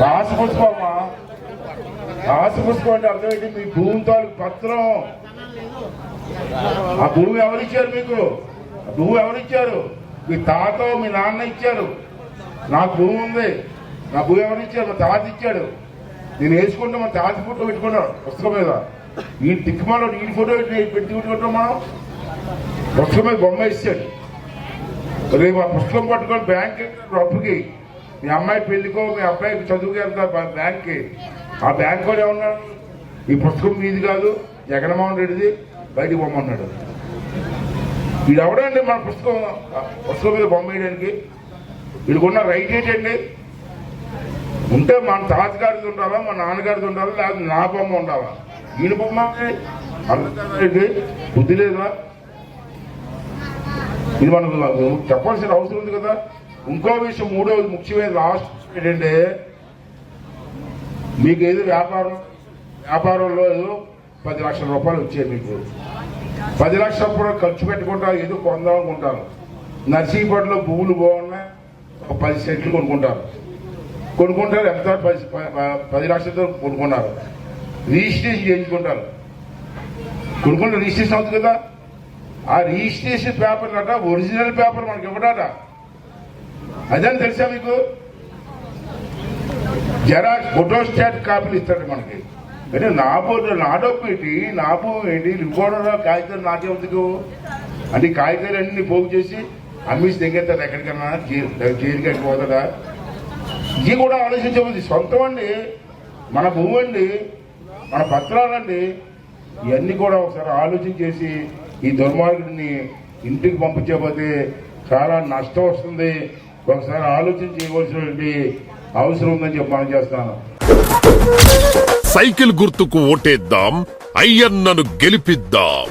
రాసి పుష్పమ్మా రాసి పుష్పం అంటే అర్థం మీ భూమి తాలూకు పత్రం. ఆ భూమి ఎవరిచ్చారు మీకు? భూమి ఎవరిచ్చారు? మీ తాత మీ నాన్న ఇచ్చారు. నాకు భూమి ఉంది. నా భూమి ఎవరిచ్చారు? మా తాత ఇచ్చాడు. నేను వేసుకుంటే మా తాత ఫోటో పెట్టుకున్నాడు పుస్తకం మీద. ఈ టిక్మాలో ఈ ఫోటో పెట్టి పెట్టి పెట్టుకుంటాం మనం. పుస్తకం మీద బొమ్మ ఇచ్చాడు రేపు ఆ పుస్తకం పట్టుకొని బ్యాంక్ అప్పుకి మీ అమ్మాయి పెళ్ళికో మీ అబ్బాయికి చదువుకు వెళ్తారు బ్యాంక్కి. ఆ బ్యాంక్ కూడా ఏమన్నాడు ఈ పుస్తకం మీది కాదు జగన్మోహన్ రెడ్డిది బయటికి పొమ్మన్నాడు వీడు ఎవడండి మన పుస్తకం? పుస్తకం మీద బొమ్మ వేయడానికి? వీడికున్న రైట్ ఏంటండి? ఉంటే మన తాతగారిది ఉండాలా మా నాన్నగారిది ఉండాలా లేకపోతే నా బొమ్మ ఉండాలా? వీడి బొమ్మ అంటే ఇది? బుద్ధి లేదా? ఇది మనకు చెప్పాల్సిన అవసరం ఉంది కదా. ఇంకో విషయం మూడవది ముఖ్యమైన లాస్ట్ ఏంటంటే మీకు ఏదో వ్యాపారం వ్యాపారంలో ఏదో పది లక్షల రూపాయలు వచ్చాయి మీకు. పది లక్షల రూపాయలు ఖర్చు పెట్టుకుంటా ఏదో కొందాం అనుకుంటారు. నర్సీపట్లో భూములు బాగున్నాయి ఒక పది సెంట్లు కొనుక్కుంటారు. కొనుక్కుంటారు ఎంత? పది పది లక్షలతో కొనుక్కున్నారు రిజిస్ట్రేషన్ చేయించుకుంటారు. కొనుక్కుంటే రిజిస్ట్రేషన్ అవుతుంది కదా? ఆ రిజిస్ట్రేషన్ పేపర్లు అట ఒరిజినల్ పేపర్ మనకి ఇవ్వడాట. అదని తెలుసా మీకు? జెరాక్స్ ఫోటోస్టాట్ కాపీలు ఇస్తాడు మనకి. అంటే నా బోర్డు నా డబ్బు ఏంటి నా భూమి ఏంటి? ఇవ్వడం కాగితాలు నాకే ఎందుకు అంటే కాగితాలు అన్ని పోగు చేసి అమ్మేసి దగ్గర ఎక్కడికన్నా జైలు- జైలుకి ఇది కూడా ఆలోచించబోద్ది సొంతం అండి మన భూమి అండి మన పత్రాలండి ఇవన్నీ కూడా ఒకసారి ఆలోచన చేసి ఈ దుర్మార్గుడిని ఇంటికి పంపించకపోతే చాలా నష్టం వస్తుంది. ఒకసారి ఆలోచన చేయవలసినటువంటి అవసరం ఉందని చెప్పి చేస్తాను సైకిల్ గుర్తుకు ఓటేద్దాం అయ్యన్నను గెలిపిద్దాం.